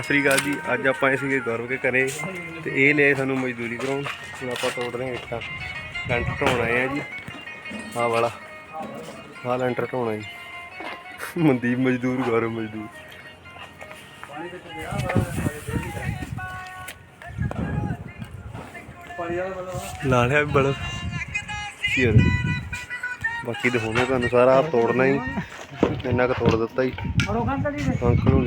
ਅਕਾਲ ਜੀ ਅੱਜ ਆਪਾਂ ਆਏ ਸੀਗੇ ਗੌਰਵ ਕੇ ਘਰੇ ਤੇ ਇਹ ਲੈ ਸਾਨੂੰ ਮਜ਼ਦੂਰੀ ਕਰਾਉਣ ਹੁਣ ਆਪਾਂ ਤੋੜ ਰਹੇ ਹਾਂ ਇੱਟਾਂ। ਲੈਂਟਰ ਢਾਉਣ ਆਏ ਆ ਜੀ। ਆਹ ਵਾਲਾ। ਆਹ ਲੈਂਟਰ ਢਾਉਣਾ ਜੀ। ਮਨਦੀਪ ਮਜ਼ਦੂਰ ਗੌਰਵ ਮਜ਼ਦੂਰ। ਲਾ ਲਿਆ ਵੀ ਬੜਾ। ਬਾਕੀ ਦਿਖਾਉਣੇ ਤੁਹਾਨੂੰ ਸਾਰਾ। ਤੋੜਨਾ ਹੀ। ਇੰਨਾ ਕੁ ਤੋੜ ਦਿੱਤਾ ਹੀ। ਅੰਕਲ ਨੂੰ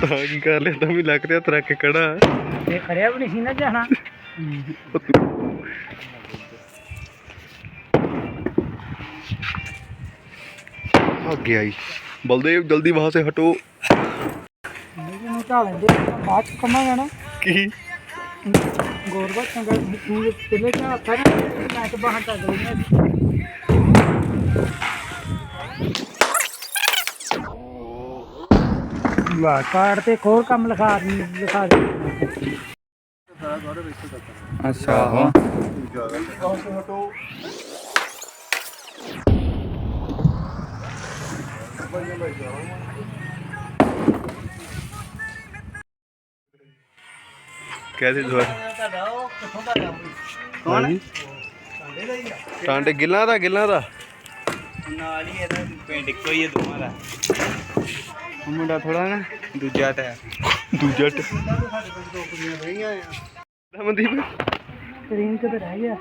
ਤਾਂ ਕੀ ਕਰ ਲਿਆ ਤਾਂ ਵੀ ਲੱਗ ਰਿਹਾ ਤਰਾ ਕੇ ਕੜਾ ਇਹ ਖੜਿਆ ਵੀ ਨਹੀਂ ਸੀ ਨਾ ਜਾਣਾ। ਅੱਗੇ ਆਈ। ਬਲਦੇਵ ਜਲਦੀ ਵਹਾਂ ਸੇ ਹਟੋ। ਮੈਨੂੰ ਢਾ ਲੈਂਦੇ ਬਾਅਦ ਚ ਕਮਾਂਗਾ ਨਾ ਕੀ? ਗੌਰਵ ਚੰਗਾ ਤੂੰ ਪਹਿਲੇ ਕਿਹਾ ਨਾ ਮੈਂ ਤਾਂ ਬਾਹਰ ਟੱਗ ਲਈ ਵਾਹ ਕਾਰਡ ਤੇ ਹੋਰ ਕੰਮ ਲਿਖਾ ਦੀ ਲਿਖਾ ਦੇ ਅੱਛਾ। ਹਾਂ ਕੈਸੇ ਦੁਆਰਾ ਕੌਣ? ਟਾਂਡੇ ਗਿੱਲਾਂ ਦਾ ਗਿੱਲਾਂ ਦਾ? ਨਾਲ ਹੀ ਇਹਦਾ ਪਿੰਡ ਇੱਕੋ ਹੀ ਹੈ ਦੋਵਾਂ ਦਾ। ਉਹ ਮੁੰਡਾ ਥੋੜਾ ਨਾ ਦੂਜਾ ਤਾਂ ਦੂਜਾ ਟ ਮਨਦੀਪ ਸਕਰੀਨ ਤੇ ਰਹਿ ਗਿਆ।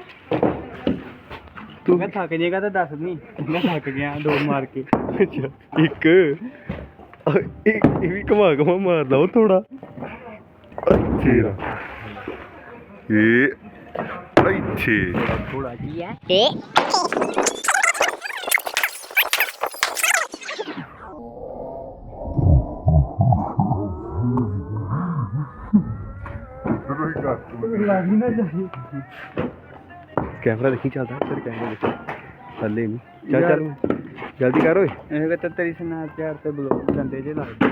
ਤੂੰ ਮੈਂ ਥੱਕ ਜਾਏਗਾ ਤਾਂ ਦੱਸ ਨਹੀਂ ਮੈਂ ਥੱਕ ਗਿਆ ਦੋ ਮਾਰ ਕੇ। ਅੱਛਾ ਇੱਕ। ਇਹ ਵੀ ਘਮਾ ਘਮਾ ਮਾਰਦਾ ਉਹ ਥੋੜਾ ਤੇਰਾ ਇਹ ਇੱਥੇ। ਥੋੜਾ ਜੀ ਲੱਗੀ ਨਾ ਜਾਈ ਕੈਮਰਾ ਦੇਖੀ ਚੱਲਦਾ ਤੇਰੇ ਕੈਮਰੇ ਵਿੱਚ। ਥੱਲੇ ਨਹੀਂ। ਚੱਲ ਚੱਲ। ਜਲਦੀ ਕਰ ਓਏ। ਇਹ ਤਾਂ ਤੇਰੀ ਸਨੈਪਚੈਟ ਤੇ ਬਲੌਗ ਗੰਦੇ ਜੇ ਲੱਗਦੇ।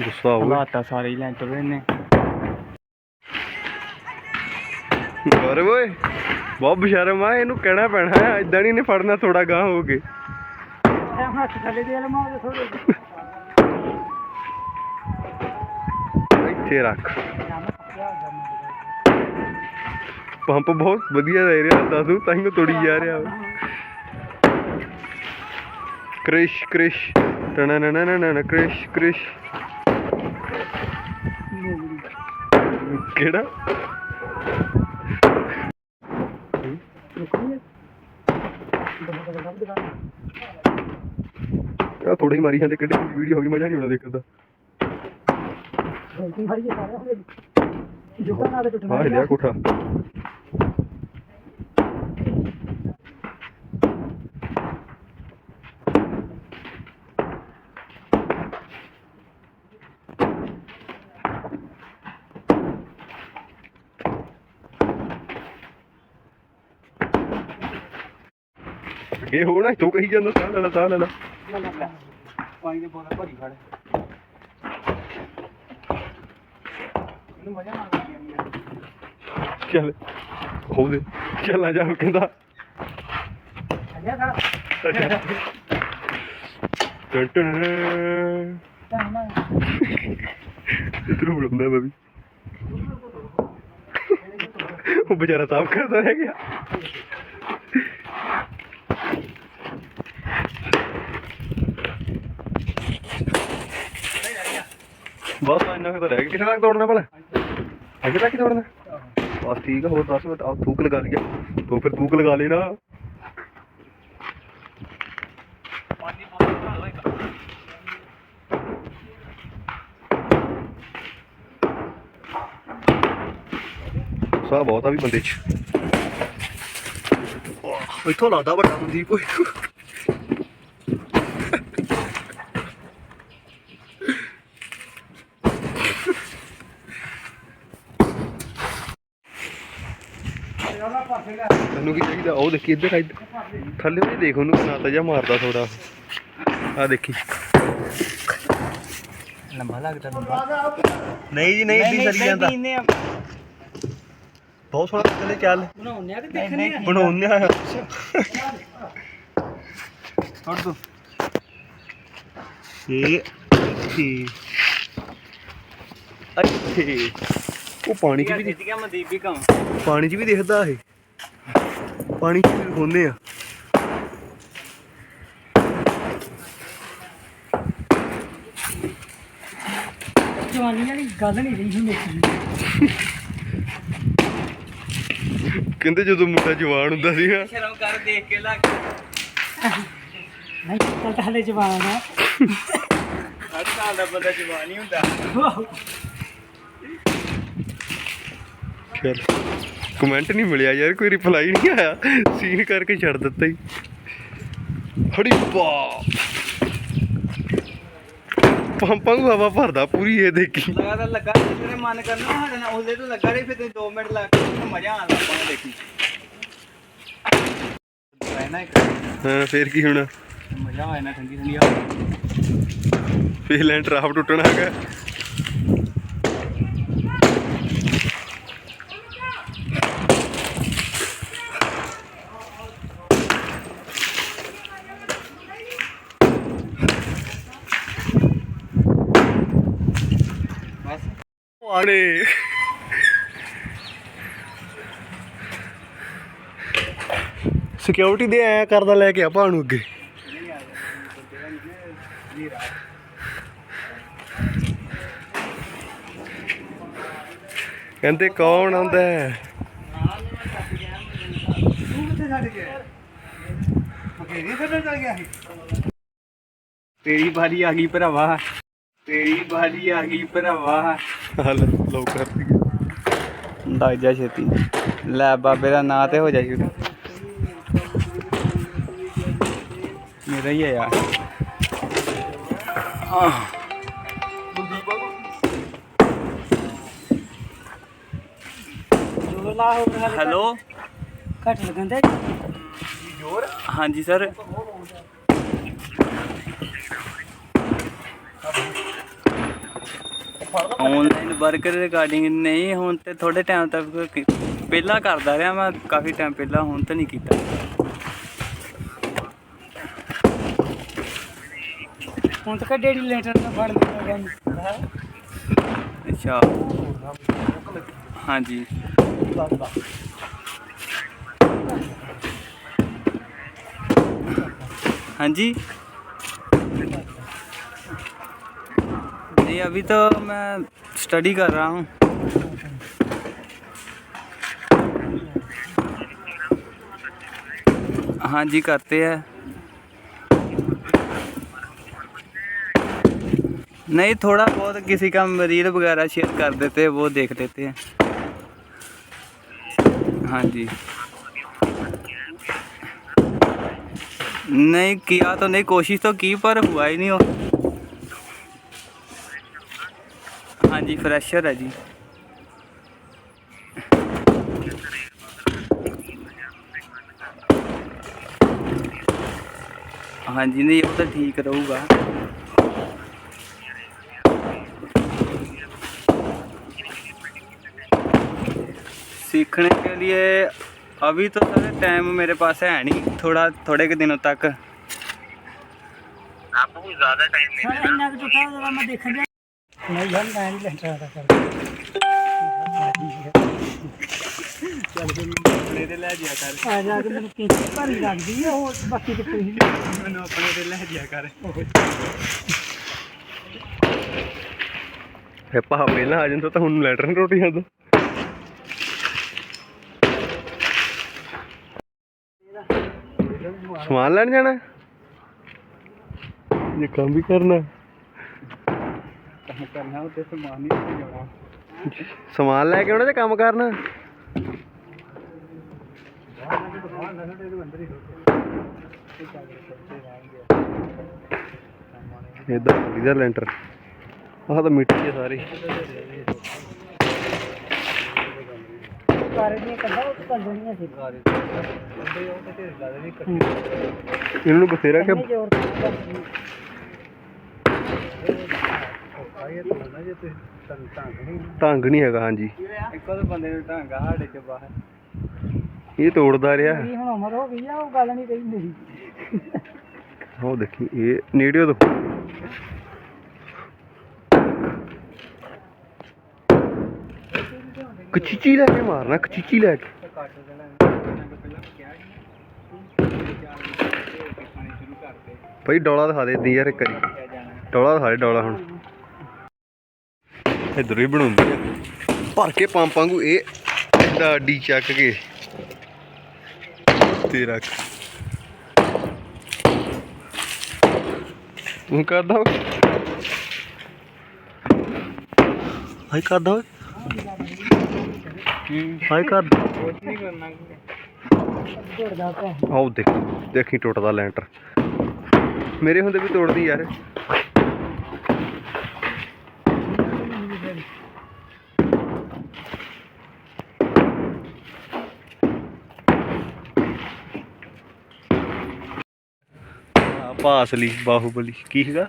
ਗੁੱਸਾ ਹਾਲਾਤ ਸਾਰੇ ਹੀ ਲੈਂਟਰ ਨੇ। ਅਰੇ ਓਏ ਬਹੁਤ ਬਸ਼ਰਮ ਆ ਇਹਨੂੰ ਕਹਿਣਾ ਪੈਣਾ ਹੈ ਇਦਾਂ ਨਹੀਂ ਇਹਨੇ ਫੜਨਾ ਥੋੜਾ ਗਾਂ ਹੋ ਕੇ। ਹੱਥ ਥੱਲੇ ਦੇ ਲਮਾ ਦੇ ਥੋੜੇ ਇੱਥੇ ਰੱਖ। ਪੰਪ ਬਹੁਤ ਵਧੀਆ ਦੇ ਰਿਹਾ ਦਾਦੂ ਤਾਂ ਹੀ ਤੋੜੀ ਜਾ ਰਿਹਾ। ਕ੍ਰਿਸ਼ ਕ੍ਰਿਸ਼। ਟਣਾ ਨਾ ਨਾ ਨਾ ਕ੍ਰਿਸ਼। ਕ੍ਰਿਸ਼ ਕਿਹੜਾ ਆ ਥੋੜੀ ਹੀ ਮਾਰੀ ਜਾਂਦੇ ਕਿੱਡੀ ਵੀਡੀਓ ਹੋ ਗਈ ਮਜ਼ਾ ਨਹੀਂ ਆਉਣਾ ਦੇਖਣ ਦਾ। ਗਲਤੀ ਮਾਰੀ ਨਾਲ ਟੁੱਟਣਾ ਕੋਠਾ। ਅੱਗੇ ਹੋ ਨਾ ਤੂੰ ਕਹੀ ਜਾਂਦਾ ਸਾਹ ਲੈ ਲਾ ਸਾਹ ਲੈ ਲਾ। ਪਾਣੀ ਦੇ ਬੋਤਲ ਭਰੀ ਖੜ। ਇਹਨੂੰ ਮਜ਼ਾ ਆਉਂਦੀ ਚੱਲ ਹੋ ਦੇ ਚੱਲ ਆ ਜਾ ਕਹਿੰਦਾ। ਅੱਛਾ ਦਾ ਟਨ ਟਨ ਤਾਂ ਨਾ ਇਧਰੋਂ ਬੁਲਾਉਂਦਾ ਮੈਂ ਵੀ। ਉਹ ਵਿਚਾਰਾ ਸਾਫ਼ ਕਰਦਾ ਰਹਿ ਗਿਆ। ਬਸ ਇੰਨਾ ਕੁ ਤਾਂ ਰਹਿ ਗਿਆ ਕਿੱਥੇ ਤੱਕ ਦੌੜਨਾ ਭਲਾ? ਅੱਗੇ ਤੱਕ ਹੀ ਦੌੜਨਾ। ਬਸ ਠੀਕ ਆ ਹੋਰ 10 ਮਿੰਟ ਆ ਥੂਕ ਲਗਾ ਲਿਆ ਤੂੰ ਫਿਰ ਥੂਕ ਲਗਾ ਲੈਣਾ। ਸਾਹ ਬਹੁਤ ਆ ਵੀ ਬੰਦੇ 'ਚ। ਇੱਥੋਂ ਲੱਗਦਾ ਵੱਡਾ ਮਨਦੀਪ ਓਏ। ਤੈਨੂੰ ਕੀ ਚਾਹੀਦਾ? ਉਹ ਦੇਖੀ ਇੱਧਰ ਆ ਇੱਧਰ। ਥੱਲੇ ਵੀ ਦੇਖ ਉਹਨੂੰ ਨਾਤਾ ਜਾ ਮਾਰਦਾ ਥੋੜਾ ਆ ਦੇਖੀ। ਲੰਬਾ ਲੱਗਦਾ ਲੰਬਾ। ਨਹੀਂ ਜੀ ਨਹੀਂ ਇੱਡੀ ਸਰੀ ਜਾਂਦਾ। ਬਹੁਤ ਸੋਹਣਾ ਥੱਲੇ ਚੱਲ। ਬਣਾਉਂਦੇ ਆ ਕਿ ਦੇਖਣੇ ਆ। ਬਣਾਉਂਦੇ ਆ। ਛੱਡ ਦੋ। ਇਹ ਇੱਥੇ ਅੱਛੇ। ਉਹ ਪਾਣੀ 'ਚ ਵੀ ਦਿਖ- ਖਿੱਚ ਗਿਆ ਮਨਦੀਪ ਵੀ ਕੰਮ ਪਾਣੀ 'ਚ ਵੀ ਦਿਖਦਾ ਇਹ। ਪਾਣੀ 'ਚ ਦਿਖਾਉਂਦੇ ਆ। ਜਵਾਨੀ ਵਾਲੀ ਗੱਲ ਨਹੀਂ ਰਹੀ ਮੇਰੀ। ਕਹਿੰਦੇ ਜਦੋਂ ਮੁੰਡਾ ਜਵਾਨ ਹੁੰਦਾ ਸੀਗਾ ਸ਼ਰਮ ਕਰ ਦੇਖ ਕੇ ਲੱਗ ਨਹੀਂ ਤਾਂ ਹਲੇ ਜਵਾਨ ਆ। ਹਰ ਸਾਲ ਦਾ ਬੰਦਾ ਜਵਾਨ ਹੀ ਹੁੰਦਾ। ਚਲ ਕਮੈਂਟ ਨਹੀਂ ਮਿਲਿਆ ਯਾਰ ਕੋਈ ਰਿਪਲਾਈ ਨਹੀਂ ਆਇਆ। ਸੀਨ ਕਰਕੇ ਛੱਡ ਦਿੱਤਾ ਹੀ। ਹੜੀ ਪਾ ਪੰਪਾਂ ਨੂੰ ਹਵਾ ਭਰਦਾ ਪੂਰੀ ਇਹ ਦੇਖੀ। ਲਗਾਤਾਰ ਲੱਗਾ ਤੇਰੇ ਮਨ ਕਰਨਾ ਸਾਡੇ ਨਾਲ ਉਹਦੇ ਤੋਂ ਲੱਗਾ ਰਹੀ ਫਿਰ ਤੇ 2 ਮਿੰਟ ਲੱਗ ਗਏ ਮਜ਼ਾ ਆਉਣ ਲੱਗ ਦੇਖੀ। ਰਹਿਣਾ ਇੱਕ ਹਾਂ ਫੇਰ ਕੀ ਹੋਣਾ? ਮਜ਼ਾ ਆਇਆ ਨਾ ਠੰਡੀ ਠੰਡੀ ਹਵਾ। ਫੇਰ ਲੈਂਟਰ ਆਪ ਟੁੱਟਣਾ ਹੈਗਾ ਬਸ ਆਣੇ ਸਿਕਿਉਰਿਟੀ ਦੇ ਆਇਆ ਕਰਦਾ ਲੈ ਕੇ ਆ ਭਾਣੂ ਅੱਗੇ। ਕਹਿੰਦੇ ਕੌਣ ਆਉਂਦਾ ਹੈ? ਤੇਰੀ ਬਾਰੀ ਆ ਗਈ ਭਰਾਵਾ। ਤੇਰੀ ਬਾਰੀ ਆ ਗਈ ਭਰਾਵਾ। ਹਲ ਲੋ ਕਰ ਦਈਏ ਲੱਗ ਜਾ ਛੇਤੀ। ਲੈ ਬਾਬੇ ਦਾ ਨਾਂ ਤੇ ਹੋ ਜਾ ਸ਼ੁਰੂ ਮੇਰਾ ਹੀ ਹੈ ਯਾਰ। ਆਹ ਹੈਲੋ। ਘੱਟ ਲੱਗਦਾ ਹਾਂਜੀ ਸਰ। ਆਨਲਾਈਨ ਵਰਕ ਰਿਗਾਰਡਿੰਗ ਨਹੀਂ ਹੁਣ ਤੇ ਥੋੜੇ ਟਾਈਮ ਤੱਕ ਪਹਿਲਾਂ ਕਰਦਾ ਰਿਹਾ ਮੈਂ ਕਾਫੀ ਟਾਈਮ ਪਹਿਲਾਂ ਹੁਣ ਤਾਂ ਨਹੀਂ ਕੀਤਾ। ਹੁਣ ਤੱਕ ਡੇਢ ਲੀਟਰ ਦਾ ਫੜ ਲਿਆ ਗਿਆ। ਅੱਛਾ। ਹਾਂਜੀ। ਹਾਂਜੀ। नहीं अभी तो मैं स्टडी कर रहा हूँ। हाँ जी, करते हैं। नहीं, थोड़ा बहुत किसी का रील वगैरह शेयर कर देते हैं वो देख लेते हैं। हाँ जी। नहीं, किया तो नहीं, कोशिश तो की, पर हुआ ही नहीं हो हाँ जी फ्रेशर है जी हाँ जी नहीं वो तो ठीक रहूँगा सीखने के लिए अभी तो सर टाइम मेरे पास है नहीं थोड़ा थोड़े के दिनों तक ਸਾਰਾ ਇੰਨਾ ਕੁ ਟੁੱਟਾ ਉਹਦਾ ਮੈਂ ਦੇਖਣ ਜਾ ਨਹੀਂ ਯਾਰ ਮੈਂ ਨਹੀਂ ਲੈਂਟਰ ਦਾ ਕਰ ਆਪਣੇ ਤੇ ਲੈ ਜਿਆ ਕਰ। ਆ ਜਾ ਕੇ ਮੈਨੂੰ ਕਿੰਨੀ ਭਾਰੀ ਲੱਗਦੀ ਆ ਉਹ ਬਾਕੀ ਤੇ ਕੋਈ ਮੈਨੂੰ ਆਪਣੇ ਤੇ ਲੈ ਜਿਆ ਕਰ। ਇਹ ਭਾ ਪਹਿਲਾਂ ਆ ਜਾਂਦਾ ਤਾਂ ਹੁਣ ਲੈਟਰ ਨਹੀਂ ਟੁੱਟ ਜਾਂਦਾ ਸਮਾਨ ਲੈਣ ਜਾਣਾ? ਇਹ ਕੰਮ ਵੀ ਕਰਨਾ। ਕੰਮ ਕਰਨਾ ਉੱਤੇ ਸਮਾਨ ਨਹੀਂ ਜਾਣਾ ਸਮਾਨ ਲੈ ਕੇ ਆਉਣਾ ਤੇ ਕੰਮ ਕਰਨਾ? ਇਹਦਾ ਲੈਂਟਰ। ਆਹ ਤਾਂ ਮਿੱਟੀ ਹੈ ਸਾਰੀ। ਇਹਨਾਂ ਨੂੰ ਬਥੇਰਾ ਕਿ ਢੰਗ ਨਹੀਂ ਹੈਗਾ ਹਾਂਜੀ। ਇੱਕੋ ਤਾਂ ਬੰਦੇ ਨੂੰ ਢਾਂਗਾ ਸਾਡੇ ਚ ਬਾਹਰ। ਇਹ ਤੋੜਦਾ ਰਿਹਾ। ਮੇਰੀ ਹੁਣ ਉਮਰ ਹੋ ਗਈ ਆ ਉਹ ਗੱਲ ਨਹੀਂ ਰਹੀ ਮੇਰੀ। ਉਹ ਦੇਖੀ ਇਹ ਨੇੜਿਓ ਤੋਂ ਕਚੀਚੀ ਲੈ ਕੇ ਮਾਰਨਾ ਕਚੀਚੀ ਲੈ ਕੇ। ਕੱਟ ਦੇਣਾ। ਪਹਿਲਾਂ ਕਿਹਾ ਸੀ ਪਾਣੀ ਸ਼ੁਰੂ ਕਰਦੇ ਭਾਈ ਡੋਲਾ ਦਿਖਾ ਦੇ ਦੀ ਯਾਰ ਇੱਕ ਵਾਰੀ। ਡੋਲਾ ਦਿਖਾ ਦੇ ਡੋਲਾ ਹੁਣ। ਇਧਰ ਹੀ ਬਣਾਉਂਦੇ ਆ। ਭਰ ਕੇ ਪੰਪ ਵਾਂਗੂ ਇਹ ਐਡਾ ਅੱਡੀ ਚੱਕ ਕੇ। ਤੇ ਰੱਖ। ਤੂੰ ਕਰਦਾ ਓਏ। ਹਾਈ ਕਰਦਾ ਓਏ। ਹਾਈ ਕਰਦਾ ਨਹੀਂ ਕਰਨਾ ਘੁਰਦਾ ਦੇਖੀ ਦੇਖੀ ਟੁੱਟਦਾ ਲੈਂਟਰ। ਮੇਰੇ ਹੁੰਦੇ ਵੀ ਤੋੜਦੀ ਯਾਰ। ਆ ਪਾਸਲੀ ਬਾਹੂਬਲੀ। ਕੀ ਹੈਗਾ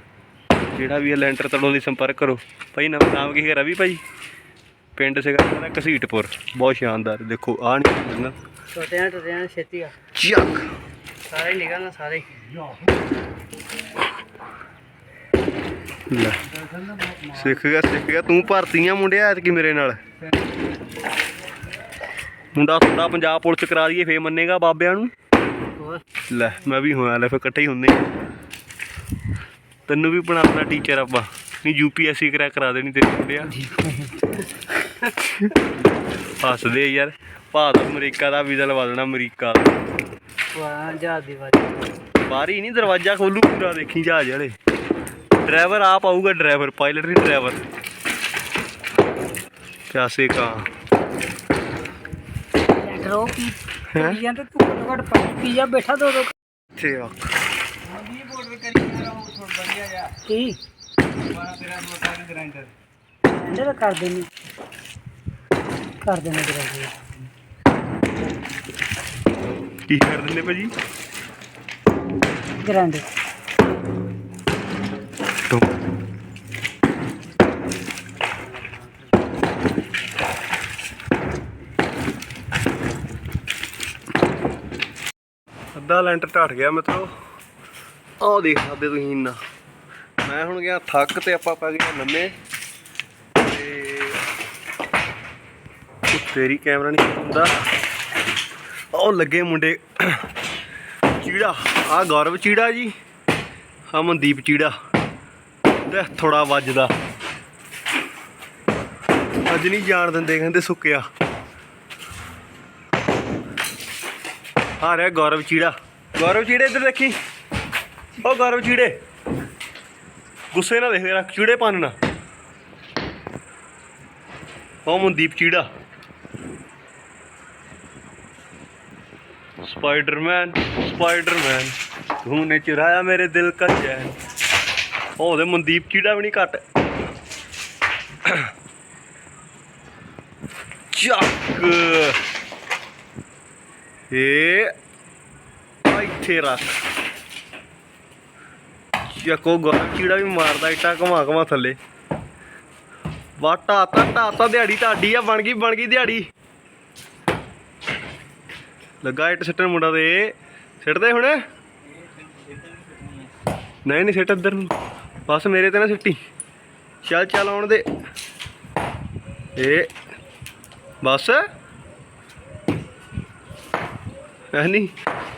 ਜਿਹੜਾ ਵੀ ਇਹ ਲੈਂਟਰ ਤੜੋਂ ਲਈ ਸੰਪਰਕ ਕਰੋ। ਭਾਈ ਨਾਮ ਨਾਮ ਕੀ ਹੈ ਰਵੀ ਭਾਈ? ਪਿੰਡ ਸੀਗਾ ਇਹਦਾ ਘਸੀਟਪੁਰ। ਬਹੁਤ ਸ਼ਾਨਦਾਰ। ਦੇਖੋ ਆ ਨਹੀਂ ਨਾ ਛੋਟਿਆਂ ਟੁੱਟਿਆਂ ਛੇਤੀ ਆ। ਚੱਕ। ਸਾਰੇ ਨਿਕਲਣਾ ਸਾਰੇ ਲੈ। ਸਿੱਖ ਗਿਆ ਸਿੱਖ ਗਿਆ। ਤੂੰ ਭਰਤੀਆਂ ਮੁੰਡਿਆ ਐਤਕੀ ਮੇਰੇ ਨਾਲ। ਮੁੰਡਾ ਤੁਹਾਡਾ ਪੰਜਾਬ ਪੁਲਿਸ ਕਰਾ ਦਈਏ ਫੇਰ ਮੰਨੇਗਾ ਬਾਬਿਆਂ ਨੂੰ। ਲੈ ਮੈਂ ਵੀ ਹੋਇਆ ਲੈ ਫੇਰ ਇਕੱਠੇ ਹੀ ਹੁੰਦੇ ਆ। ਤੈਨੂੰ ਵੀ ਬਣਾਉਣਾ ਟੀਚਰ ਆਪਾਂ। ਨਹੀਂ ਯੂਪੀਐਸਸੀ ਕਰਾ ਕਰਾ ਦੇਣੀ ਤੇਰੇ ਮੁੰਡਿਆ। ਹੱਸਦੇ ਯਾਰ। ਭਾਰਤ ਅਮਰੀਕਾ ਦਾ ਵੀਜ਼ਾ ਲਵਾ ਦੇਣਾ ਅਮਰੀਕਾ ਦਾ। ਵਾਹ ਜਹਾਜ਼ ਦੀ ਵਾਰੀ। ਬਾਹਰ ਹੀ ਨਹੀਂ ਦਰਵਾਜ਼ਾ ਖੋਲੂ ਪੂਰਾ ਦੇਖੀ ਜਹਾਜ਼ ਵਾਲੇ। ਡਰਾਈਵਰ ਆਪ ਆਊਗਾ ਡਰਾਈਵਰ ਪਾਇਲਟ ਨਹੀਂ ਡਰਾਈਵਰ। ਕਿਆਸੇ ਕਾ ਡਰੋ ਕੀ? ਕੁੜੀਆਂ ਤੇ ਤੂੰ ਘੱਟ ਪੀ ਜਾ ਬੈਠਾ ਦੋ ਦੋ ਤੇ ਆ। ਵੀ ਬੋਰਡਰ ਕਰੀ ਮੇਰਾ ਉਹ ਛੋੜ ਵਧੀਆ ਜਾ ਕੀ? ਮਾਰਾ ਤੇਰਾ ਦੋਤਾ ਨੇ ਗ੍ਰਾਈਂਡਰ ਇਹਦੇ ਤਾਂ ਕਰ ਦੇਣੀ। ਕਰ ਦੇਣਾ ਜਰਾ ਕੀ ਕਰ ਦਿੰਦੇ ਭਾਜੀ? ਗਰਾਂਡੇ ਅੱਧਾ ਲੈਂਟਰ ਢੱਟ ਗਿਆ ਮਿੱਤਰੋ ਆਹ ਦੇਖ ਸਕਦੇ ਤੁਸੀਂ ਇੰਨਾ। ਮੈਂ ਹੁਣ ਗਿਆ ਥੱਕ ਤੇ ਆਪਾਂ ਪੈ ਗਏ ਲੰਮੇ ਤੇ ਤੇਰੀ ਕੈਮਰਾ ਨਹੀਂ ਹੁੰਦਾ। ਉਹ ਲੱਗੇ ਮੁੰਡੇ। ਚੀੜਾ ਆ ਗੌਰਵ ਚੀੜਾ ਜੀ। ਆ ਚੀੜਾ। ਤੇ ਥੋੜਾ ਵੱਜਦਾ। ਅੱਜ ਨਹੀਂ ਜਾਣ ਦਿੰਦੇ, ਕਹਿੰਦੇ ਸੁੱਕਿਆ। ਆ ਰਿਹਾ ਗੌਰਵ ਚੀੜਾ। ਗੌਰਵ ਚੀੜੇ ਇੱਧਰ ਦੇਖੀ। ਉਹ ਗੌਰਵ ਚੀੜੇ। ਗੁੱਸੇ ਨਾਲ ਦੇਖ ਰਿਹਾ ਚੀੜੇ ਪਾਣਨਾ ਉਹ ਮਨਦੀਪ ਚੀੜਾ स्पाइडरमैन स्पाइडरमैन तूने चुराया मेरे दिल का चैन ਉਹ ਉਹਦੇ ਮਨਦੀਪ ਚੀੜਾ ਵੀ ਨਹੀਂ ਘੱਟ ਚੱਕ ਇਹ ਆ ਇੱਥੇ ਰੱਖ ਚੱਕੋ ਗੋਰਾ ਚੀੜਾ ਵੀ ਮਾਰਦਾ, ਇੱਟਾ ਘਮਾ ਘਮਾ ਥੱਲੇ। ਵਾ ਢਾਤਾ ਢਾਤਾ ਦਿਹਾੜੀ ਤੁਹਾਡੀ ਆ, ਬਣ ਗਈ ਬਣ ਗਈ ਦਿਹਾੜੀ। ਲੱਗਾ ਇੱਟ ਸਿੱਟਣ ਮੁੰਡਾ ਤੇ। ਸਿੱਟਦੇ ਹੁਣ? ਨਹੀਂ ਨਹੀਂ, ਸਿੱਟ ਇੱਧਰ ਨੂੰ। ਬਸ ਮੇਰੇ ਤੇ ਨਾ ਸਿੱਟੀ। ਚੱਲ ਚੱਲ ਆਉਣ ਦੇ। ਇਹ ਬਸ। ਐ ਨਹੀਂ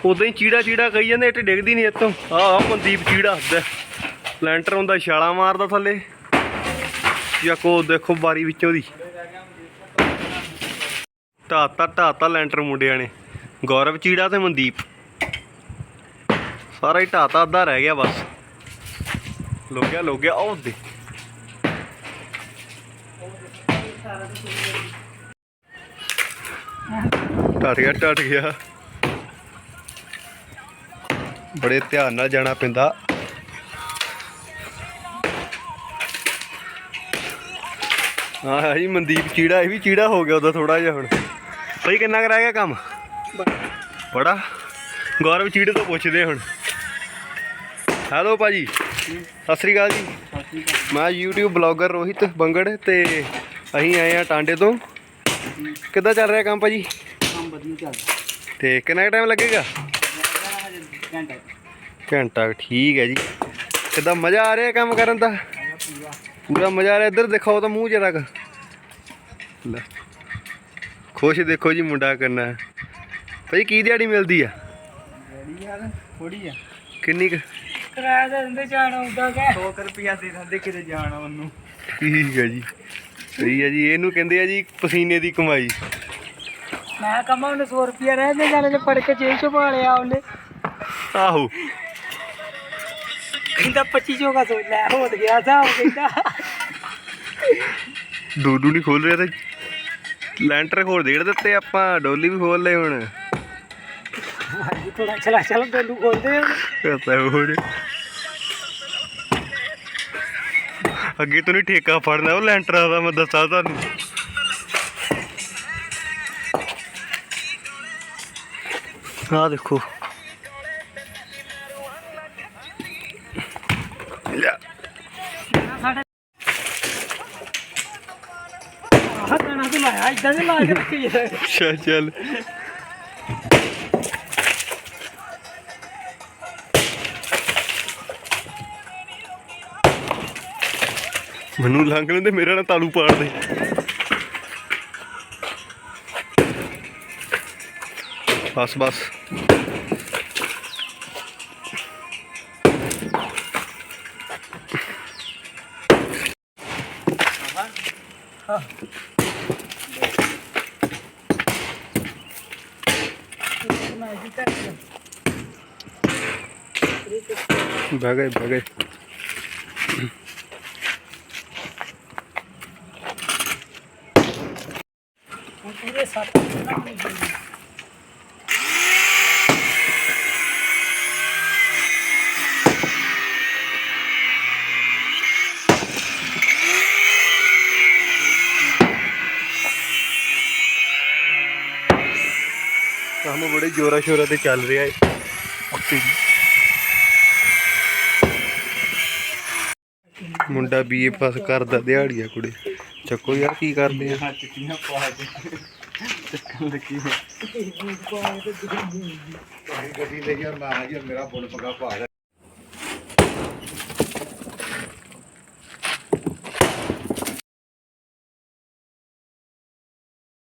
ਉਦਾਂ ਹੀ ਚੀੜਾ ਚੀੜਾ ਕਹੀ ਜਾਂਦੇ, ਇੱਟ ਡਿੱਗਦੀ ਨਹੀਂ ਇੱਥੋਂ। ਆਹ ਮਨਦੀਪ ਚੀੜਾ ਹੁੰਦਾ ਲੈਂਟਰ ਹੁੰਦਾ ਛਾਲਾ ਮਾਰਦਾ ਥੱਲੇ। ਯਾਕੋ ਦੇਖੋ ਬਾਰੀ ਵਿੱਚੋਂ ਦੀ। ਢਾਤਾ ਢਾਤਾ ਲੈਂਟਰ ਮੁੰਡਿਆਂ ਨੇ। ਗੌਰਵ ਚੀੜਾ ਤੇ ਮਨਦੀਪ। ਸਾਰਾ ਹੀ ਢਾਤਾ ਅੱਧਾ ਰਹਿ ਗਿਆ ਬਸ। ਲੋਗਿਆ ਲੋਗਿਆ ਲੋ ਗਿਆ ਉਹ ਦੇ। ਟੱਟ ਗਿਆ ਟੱਟ ਗਿਆ। ਬੜੇ ਧਿਆਨ ਨਾਲ ਜਾਣਾ ਪੈਂਦਾ। ਹਾਂ ਹੈ ਜੀ ਮਨਦੀਪ ਚੀੜਾ ਇਹ ਵੀ ਚੀੜਾ ਹੋ ਗਿਆ ਉਹਦਾ ਥੋੜਾ ਜਿਹਾ ਹੁਣ। ਭਾਈ ਕਿੰਨਾ ਕੁ ਰਹਿ ਗਿਆ ਕੰਮ? ਬੜਾ। ਗੌਰਵ ਚੀੜੇ ਤੋਂ ਪੁੱਛਦੇ ਹੁਣ। ਹੈਲੋ ਭਾਜੀ। ਸਤਿ ਸ੍ਰੀ ਅਕਾਲ ਜੀ। ਮੈਂ YouTube ਬਲੌਗਰ ਰੋਹਿਤ ਬੰਗੜ ਤੇ ਅਸੀਂ ਆਏ ਆ ਟਾਂਡੇ ਤੋਂ। ਕਿੱਦਾਂ ਚੱਲ ਰਿਹਾ ਕੰਮ ਭਾਜੀ? ਕੰਮ ਵਧੀਆ ਚੱਲਦਾ ਤੇ ਕਿੰਨਾ ਟਾਈਮ ਲੱਗੇਗਾ? ਘੰਟਾ ਘੰਟਾ ਕੁ, ਠੀਕ ਹੈ ਜੀ। ਕਿੱਦਾਂ ਮਜ਼ਾ ਆ ਰਿਹਾ ਕੰਮ ਕਰਨ ਦਾ? ਪੂਰਾ ਮਜ਼ਾ ਆ ਰਿਹਾ ਇੱਧਰ ਦਿਖਾਓ ਤਾਂ ਮੂੰਹ ਜਰਾ ਕੁ। ਲੈ ਖੁਸ਼ ਦੇਖੋ ਜੀ ਮੁੰਡਾ ਕਰਨਾ ਹੈ। ਭਾਈ ਕੀ ਦਿਹਾੜੀ ਮਿਲਦੀ ਆ? ਰੈਡੀ ਯਾਰ ਥੋੜੀ ਆ। ਕਿੰਨੀ ਕੁ? ਕਿਰਾਇਆ ਦੇ ਦਿੰਦੇ ਜਾਣ ਆਉਂਦਾ ਕਿ 100 ਰੁਪਿਆ ਦੇ ਦਿੰਦੇ ਕਿਤੇ ਜਾਣਾ ਉਹਨੂੰ ਠੀਕ ਹੈ ਜੀ ਸਹੀ ਹੈ ਜੀ। ਇਹਨੂੰ ਕਹਿੰਦੇ ਆ ਜੀ ਪਸੀਨੇ ਦੀ ਕਮਾਈ। ਮੈਂ ਕਮਾ ਉਹਨੇ 100 ਰੁਪਿਆ ਰਹਿ ਜੇ ਜਾਣੇ ਫੜ ਕੇ ਜੇਬ ਚ ਪਾ ਲਿਆ ਉਹਨੇ। ਆਹੋ। ਕਹਿੰਦਾ 25 ਚੋਗਾ ਸੋਚ ਲੈ ਹੋ ਗਿਆ ਸਾਬ ਕਹਿੰਦਾ। ਦੂਦੂ ਨਹੀਂ ਖੋਲ ਰਿਹਾ ਤੇ ਲੈਂਟਰ ਖੋਲ ਦੇੜ ਦਿੱਤੇ ਆਪਾਂ ਡੋਲੀ ਵੀ ਖੋਲ ਲਏ ਹੁਣ। ਹਾਂਜੀ ਥੋੜਾ ਚਲਾ ਚਲ ਡੋਲੂ ਖੋਲਦੇ ਆ। ਕਰਤਾ ਹੋਰ ਅੱਗੇ ਤੋਂ ਨਹੀਂ ਠੇਕਾ ਫੜਨਾ ਉਹ ਲੈਂਟਰਾਂ ਦਾ ਮੈਂ ਦੱਸਾਂ ਤੁਹਾਨੂੰ। ਆਹ ਦੇਖੋ। ਗਾਣਾ ਤੇ ਲਾ ਕੇ ਰੱਖੀ ਜਾਂਦਾ ਅੱਛਾ ਚੱਲ ਮੈਨੂੰ ਲੰਘ ਲੈਂਦੇ, ਮੇਰੇ ਨਾਲ ਤਾਲੂ ਪਾੜ ਦੇ। ਬਸ ਬਸ। ਬਹਿ ਗਏ ਬਹਿ ਕੰਮ ਬੜੇ ਜੋਰਾ ਸ਼ੋਰਾ ਤੇ ਚੱਲ ਰਿਹਾ ਹੈ। ਮੁੰਡਾ ਬੀਏ ਪਾਸ ਕਰਦਾ ਦਿਹਾੜੀਆ ਕੁੜੇ। ਚੱਕੋ ਯਾਰ ਕੀ ਕਰਦੇ ਆ। ਹੱਥ ਚਿੱਟੀਆਂ ਪਾ ਕੇ ਚੱਕਣ ਲੱਗੀ ਗੱਡੀ ਲੈ ਗਿਆ ਨਾ ਜੀ ਮੇਰਾ ਬੁੱਲ ਪਗਾ ਪਾ